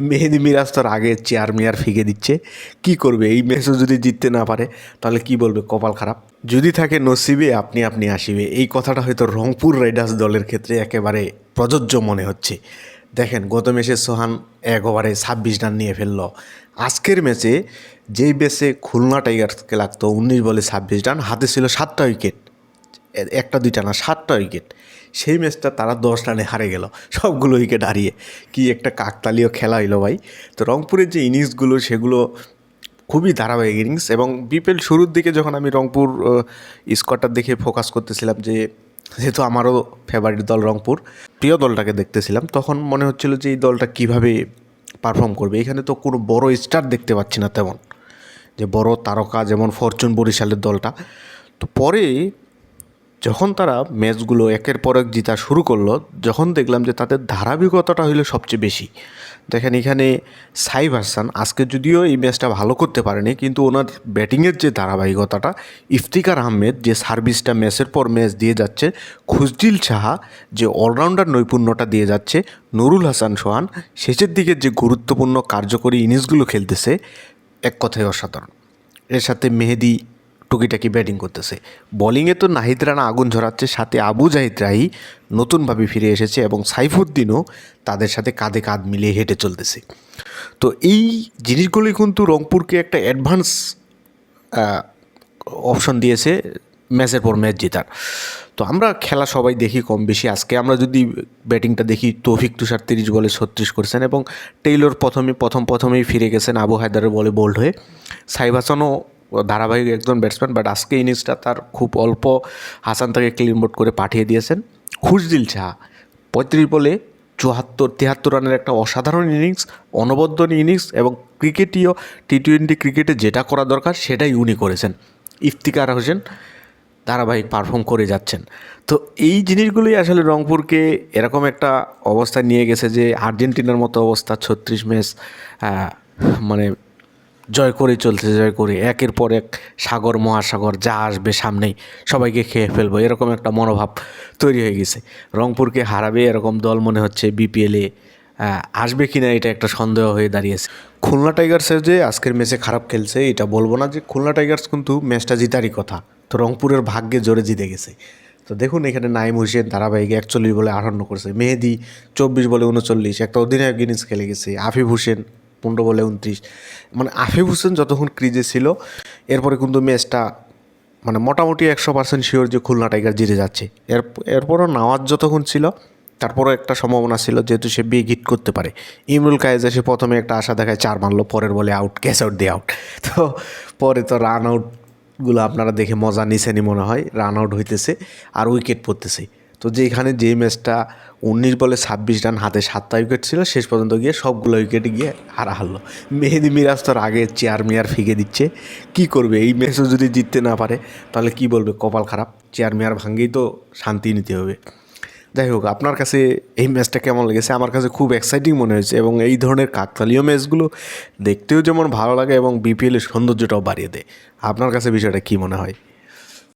মেহেদি মিরাজ তোর আগে চেয়ার মেয়ার ফিকে দিচ্ছে। কি করবে? এই ম্যাচও যদি জিততে না পারে, তাহলে কি বলবে? কপাল খারাপ। যদি থাকে নসিবে, আপনি আপনি আসিবে। এই কথাটা হয়তো রংপুর রাইডার্স দলের ক্ষেত্রে একেবারে প্রযোজ্য মনে হচ্ছে। দেখেন, গত ম্যাচে সোহান এক ওভারে ছাব্বিশ রান নিয়ে ফেলল। আজকের ম্যাচে যেই ম্যাচে খুলনা টাইগার্সকে লাগতো উনিশ বলে ছাব্বিশ রান, হাতে ছিল সাতটা উইকেট। একটা, দুইটা না, সাতটা উইকেট সেই ম্যাচটা তারা দশ রানে হারে গেল, সবগুলো উইকেট হারিয়ে। কি একটা কাকতালীয় খেলা হইল ভাই। তো রংপুরের যে ইনিংসগুলো সেগুলো খুবই ধারাবাহিক ইনিংস এবং বিপিএল শুরুর দিকে যখন আমি রংপুর স্কোয়াডটা দেখে ফোকাস করতেছিলাম যে, যেহেতু আমারও ফেভারিট দল রংপুর, প্রিয় দলটাকে দেখতেছিলাম, তখন মনে হচ্ছিল যে এই দলটা কীভাবে পারফর্ম করবে। এখানে তো কোনো বড় স্টার দেখতে পাচ্ছি না তেমন। যে বড় তারকা যেমন ফরচুন বরিশালের দলটা। তো পরে যখন তারা ম্যাচগুলো একের পর এক জিতা শুরু করল, যখন দেখলাম যে তাদের ধারাবাহিকতাটা হইল সবচেয়ে বেশি। দেখেন এখানে সাইব হাসান, আজকে যদিও এই ম্যাচটা ভালো করতে পারেনি, কিন্তু ওনার ব্যাটিংয়ের যে ধারাবাহিকতাটা, ইফতিকার আহমেদ যে সার্ভিসটা ম্যাচের পর ম্যাচ দিয়ে যাচ্ছে খুজদিল সাহা যে অলরাউন্ডার নৈপুণ্যটা দিয়ে যাচ্ছে, নুরুল হাসান সোহান শেষের দিকে যে গুরুত্বপূর্ণ কার্যকরী ইনিংসগুলো খেলতেছে, এক কথায় অসাধারণ। এর সাথে মেহেদি টুকিটাকি ব্যাটিং করতেছে। বোলিংয়ে তো নাহিদ রানা আগুন ঝরাচ্ছে সাথে আবু জাহিদ রাহি নতুনভাবে ফিরে এসেছে এবং সাইফুদ্দিনও তাদের সাথে কাঁধে কাঁধ মিলিয়ে হেঁটে চলতেছে। তো এই জিনিসগুলি কিন্তু রংপুরকে একটা অ্যাডভান্স অপশন দিয়েছে ম্যাচের পর ম্যাচ জেতার। তো আমরা খেলা সবাই দেখি কম বেশি। আজকে আমরা যদি ব্যাটিংটা দেখি, তৌফিক তুষার তিরিশ বলে ছত্রিশ করেছেন এবং টেইলর প্রথমে, প্রথম প্রথমেই ফিরে গেছেন আবু হায়দারের বলে বোল্ড হয়ে। সাইব হাসানও ধারাবাহিক একজন ব্যাটসম্যান বাট আজকে ইনিংসটা তার খুব অল্প। হাসান তাকে ক্লিন বোর্ড করে পাঠিয়ে দিয়েছেন। খুশদিল শাহ পঁয়ত্রিশ বলে চুয়াত্তর তিয়াত্তর রানের একটা অসাধারণ ইনিংস অনবদ্য ইনিংস এবং ক্রিকেটীয় টি টোয়েন্টি ক্রিকেটে যেটা করা দরকার সেটাই উনি করেছেন। ইফতিকার হোসেন ধারাবাহিক পারফর্ম করে যাচ্ছেন। তো এই জিনিসগুলোই আসলে রংপুরকে এরকম একটা অবস্থায় নিয়ে গেছে যে আর্জেন্টিনার মতো অবস্থা, ছত্রিশ ম্যাচ মানে জয় করে চলছে জয় করে একের পর এক সাগর, মহাসাগর যা আসবে সামনেই সবাইকে খেয়ে ফেলব। এরকম একটা মনোভাব তৈরি হয়ে গেছে। রংপুরকে হারাবে এরকম দল মনে হচ্ছে বিপিএলে আসবে কিনা এটা একটা সন্দেহ হয়ে দাঁড়িয়েছে। খুলনা টাইগার্সের যে আজকের ম্যাচে খারাপ খেলছে, এটা বলব না যে খুলনা টাইগার্স কিন্তু ম্যাচটা জিতারই কথা। তো রংপুরের ভাগ্যে জোরে জিতে গেছে। তো দেখুন এখানে নাইম হোসেন ধারাবাহিক একচল্লিশ বলে আটান্ন করেছে। মেহেদি চব্বিশ বলে উনচল্লিশ। একটা অধিনায়ক ইনিংস খেলে গেছে। আফিফ হোসেন পনেরো বলে উনত্রিশ। মানে আফিফ হোসেন যতক্ষণ ক্রিজে ছিল, এরপরে কিন্তু ম্যাচটা মানে মোটামুটি একশো পার্সেন্ট শিওর যে খুলনা টাইগার জিতে যাচ্ছে। এর, এরপরও নাওয়াজ যতক্ষণ ছিল, তারপরও একটা সম্ভাবনা ছিল যেহেতু সে বিগ হিট করতে পারে। ইমরুল কায়েজ এসে প্রথমে একটা আশা দেখায়, চার মারলো, পরের বলে আউট ক্যাচ আউট দিয়ে আউট তো পরে তো রান আউটগুলো আপনারা দেখে মজা নিছেনি মনে হয় রান আউট হইতেছে আর উইকেট পড়তেছে। তো যেখানে যে ম্যাচটা উনিশ বলে ছাব্বিশ রান, হাতে সাতটা উইকেট ছিল, শেষ পর্যন্ত গিয়ে সবগুলো উইকেটে গিয়ে হারা হারলো। মেহেদি মিরাজ তোর আগে চেয়ার মেয়ার ফিকে দিচ্ছে। কি করবে? এই ম্যাচও যদি জিততে না পারে, তাহলে কি বলবে? কপাল খারাপ। চেয়ার মেয়ার ভাঙ্গেই তো শান্তি নিতে হবে। যাই হোক, আপনার কাছে এই ম্যাচটা কেমন লেগেছে? আমার কাছে খুব এক্সাইটিং মনে হয়েছে এবং এই ধরনের কাকতালীয় ম্যাচগুলো দেখতেও যেমন ভালো লাগে এবং বিপিএলের সৌন্দর্যটাও বাড়িয়ে দেয়। আপনার কাছে বিষয়টা কী মনে হয়?